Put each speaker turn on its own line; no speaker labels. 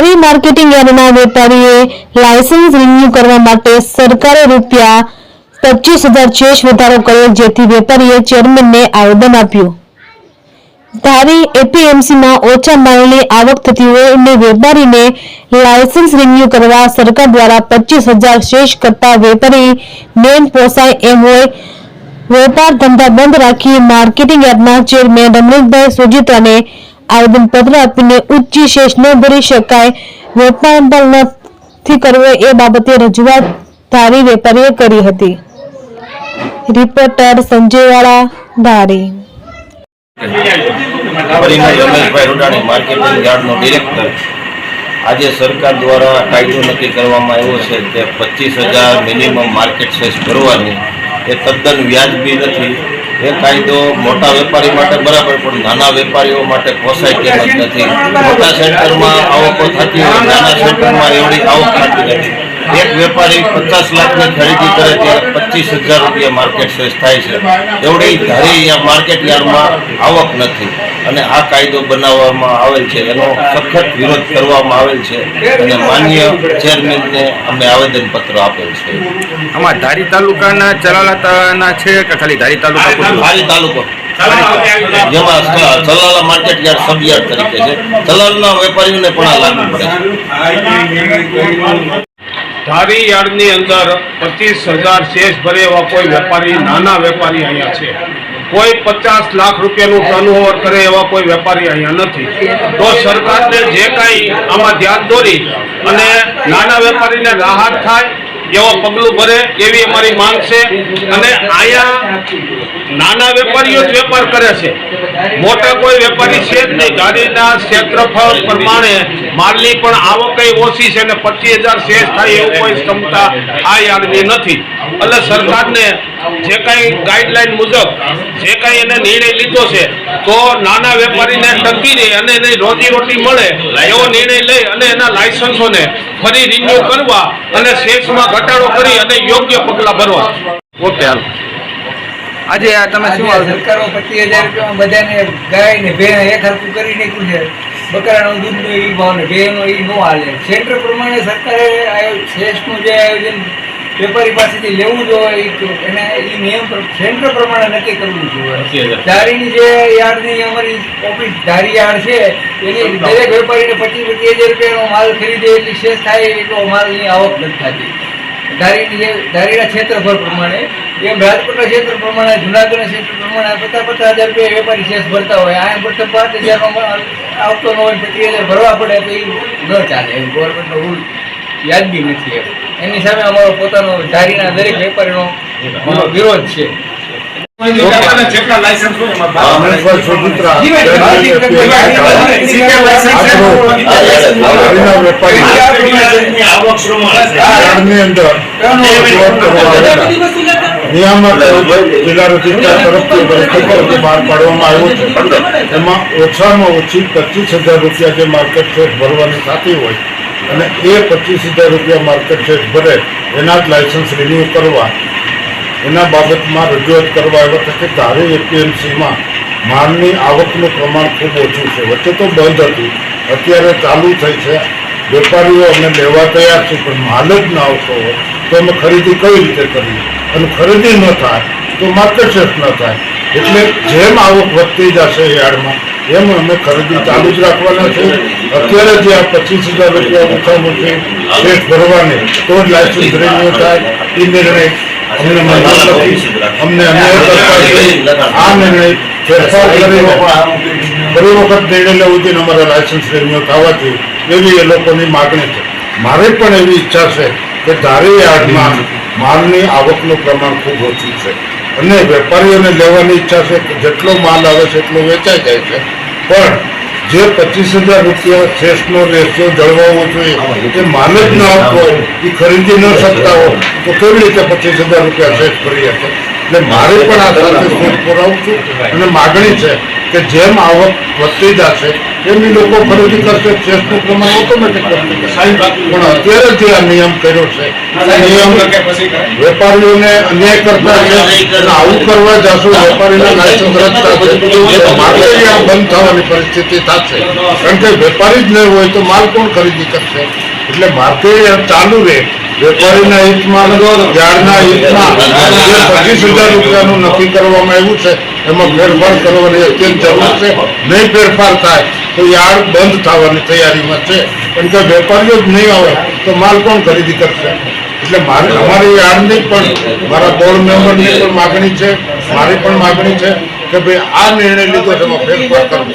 Marketing યાર્ડના વેપારીએ licence renew કરવા માટે સરકારે રૂપિયા પચીસ હજાર ચેસ વધારો કર્યો, જેથી વેપારીએ ચેરમેનને આવેદન આપ્યું. ધારી એપીએમસીમાં ઓછા માલની આવક થતી હોય અને વેપારીને લાયસન્સ રિન્યુ કરવા સરકાર દ્વારા પચીસ હજાર શેષ કરતા વેપારી મેન પોસાય એમ હોય. વેપાર ધંધા બંધ રાખી માર્કેટિંગ યાર્ડના ચેરમેન રમણીકભાઈ સોજીત્રાને આવેદનપત્ર આપીને ઉચ્ચ શેષ ન ભરી શકાય. વેપાર નથી કરવો એ બાબતે રજૂઆત ધારી વેપારીએ કરી હતી. રિપોર્ટર સંજયવાળા ધારી.
આજે સરકાર દ્વારા કાયદો નક્કી કરવામાં આવ્યો છે કે પચીસ હજાર મિનિમમ માર્કેટ સેસ ભરવાની. એ તદ્દન વ્યાજબી નથી. એ કાયદો મોટા વેપારી માટે બરાબર, પણ નાના વેપારીઓ માટે પોસાય તેમ નથી. મોટા સેન્ટરમાં આવકો થતી હોય, નાના સેન્ટરમાં એવડી આવક થતી નથી. એક વેપારી પચાસ લાખની ખરીદી કરે ત્યારે પચીસ હજાર રૂપિયા માર્કેટ સેસ થાય છે. એવડી ધારી માર્કેટ યાર્ડમાં આવક નથી. અને આ કાયદો બનાવવામાં આવેલ છે એનો સખત વિરોધ કરવામાં આવેલ છે. અને માન્ય ચેરમેનને અમે આવેદનપત્ર આપેલ છે.
આમાં ધારી તાલુકાના ચલાલાતાના છે કે ખાલી ધારી તાલુકા?
ધારી તાલુકો. જેમાં ચલાલા માર્કેટ યાર્ડ સબ તરીકે છે. ચલાલના વેપારીઓને પણ આ લાગુ પડે છે.
ધારી યાર્ડની અંદર પચીસ હજાર શેષ ભરે એવા કોઈ વેપારી, નાના વેપારી અહીંયા છે. કોઈ પચાસ લાખ રૂપિયાનું ટર્નઓવર કરે એવા કોઈ વેપારી અહીંયા નથી. તો સરકારને જે કાંઈ આમાં ધ્યાન દોરી અને નાના વેપારીને રાહત થાય, એવો પગલું ભરે એવી અમારી માંગ છે. અને અહીંયા નાના વેપારીઓ જ વેપાર કરે છે. મોટા કોઈ વેપારી છે જ નહીં. ગાડીના ક્ષેત્રફળ પ્રમાણે માલની પણ આવક ઓછી છે અને પચીસ હજાર શેષ થાય એવું કોઈ ક્ષમતા આ યાર્ડની નથી. એટલે સરકારને જે કાંઈ ગાઈડલાઈન મુજબ, જે કાંઈ એને નિર્ણય લીધો છે, તો નાના વેપારીને ટકીને અને એને રોજીરોટી મળે એવો નિર્ણય લઈ અને એના લાયસન્સોને ફરી રિન્યુ કરવા અને શેષમાં ઘટાડો કરી અને યોગ્ય પગલાં ભરવા.
ઓકે આજે આ તમે શું આવેદન-
સરકારો પચીસ હજાર રૂપિયામાં બધાને ગાય ને ભેણ એક હરખું કરી નાખ્યું છે. બકરાનો દૂધનો એ ભાવ ને ભેણનો એ નો હાલે સેન્ટર પ્રમાણે સરકારે આયો- શેષનું જે આયોજન વેપારી પાસેથી લેવું જોઈએ એને એ નિયમ પ્ર- સેન્ટર પ્રમાણે નક્કી કરવું જોઈએ. ધારીની જે યાર્ડની અમારી ઓફિસ ધારી યાર્ડ છે એની દરેક વેપારીને પચીસ પચીસ હજાર રૂપિયાનો માલ ખરીદે એટલી શેષ થાય એટલો માલની આવક નથી થતી. ધારીની જે ધારીના ક્ષેત્રફળ પ્રમાણે એમ રાજકોટના ક્ષેત્ર પ્રમાણે, જુનાગઢના ક્ષેત્ર પ્રમાણે પચાસ પચાસ હજાર રૂપિયા વેપારી શેષ ભરતા હોય, આ પ્રથમ પાંચ હજારનો આવતો ન હોય પચીસ હજાર ભરવા પડે તો એ ન ચાલે, એમ ગવર્મેન્ટનો રૂલ યાદબી નથી એમ. એની સામે અમારો પોતાનો ધારીના દરેક વેપારીનો વિરોધ છે.
નિયામક જિલ્લા રજિસ્ટ્રાર તરફથી પરિપત્ર બહાર પાડવામાં આવ્યો છે. એમાં ઓછામાં ઓછી પચીસ હજાર રૂપિયા જે માર્કેટ ફેસ ભરવાની થતી હોય અને એ પચીસ હજાર રૂપિયા માર્કેટ ફેસ ભરે એના જ લાયસન્સ રિન્યુ કરવા એના બાબતમાં રજૂઆત કરવા આવ્યા હતા કે ધારે એપીએમસીમાં માલની આવકનું પ્રમાણ ખૂબ ઓછું છે. વચ્ચે તો બંધ હતું. અત્યારે ચાલુ થઈ છે. વેપારીઓ અમને લેવા તૈયાર છે, પણ માલ જ ના આવતો હોય તો અમે ખરીદી કઈ રીતે કરીએ? અને ખરીદી ન થાય તો માર્કેટ શેફ ન થાય. એટલે જેમ આવક વધતી જશે યાર્ડમાં, એમ અમે ખરીદી ચાલુ જ રાખવાના છે. અત્યારે જે આ પચીસ હજાર રૂપિયા ઓછામાં ઓછી ભરવાની, તો જ લાયસન્સ રિન્યુ થાય. એ નિર્ણય અમને આ નિર્ણય ફેરફાર થવાથી એવી એ લોકોની માગણી છે મારે પણ એવી ઈચ્છા છે કે ધારી યાર્ડમાં માલની આવકનું પ્રમાણ ખૂબ ઓછું છે અને વેપારીઓને લેવાની ઈચ્છા છે કે જેટલો માલ આવે છે એટલો વેચાઈ જાય છે પણ જે પચીસ હજાર રૂપિયા શ્રેષ્ઠનો રેશિયો જળવાવો જોઈએ એ માને જ ન આપતો હોય એ ખરીદી ન શકતા હોય તો કેવી રીતે પચીસ હજાર રૂપિયા શ્રેષ્ઠ કરી શકે એટલે મારે પણ આ સાથે શોધ પુરાવું છું અને માગણી છે કે જેમ આવક વધતી જશે એમ એ લોકો ખરીદી કરશે શેષનું પ્રમાણ ઓટોમેટિક પણ અત્યારે જે આ નિયમ કર્યો છે નિયમ વેપારીઓને અન્યાય કરતા છે આવું કરવા જશો વેપારીના લાયસન્સ રદ થશે માટે આ બંધ થવાની પરિસ્થિતિ થશે. કારણ કે વેપારી જ નહીં હોય તો માલ કોણ ખરીદી કરશે? એટલે માર્કેટ ચાલુ રહે. વેપારીના હિતમાં યાર્ડના હિતમાં પચીસ હજાર રૂપિયાનું નક્કી કરવામાં આવ્યું છે એમાં ફેરફાર કરવાની અત્યંત જરૂર છે. નહીં ફેરફાર થાય તો યાર્ડ બંધ થવાની તૈયારીમાં છે. કારણ કે વેપારીઓ જ નહીં આવે તો માલ કોણ ખરીદી કરશે? એટલે મારે અમારી યાર્ડની પણ મારા બોર્ડ મેમ્બરની પણ માગણી છે, મારી પણ માગણી છે કે ભાઈ આ નિર્ણય લીધો એમાં ફેરફાર કરવો.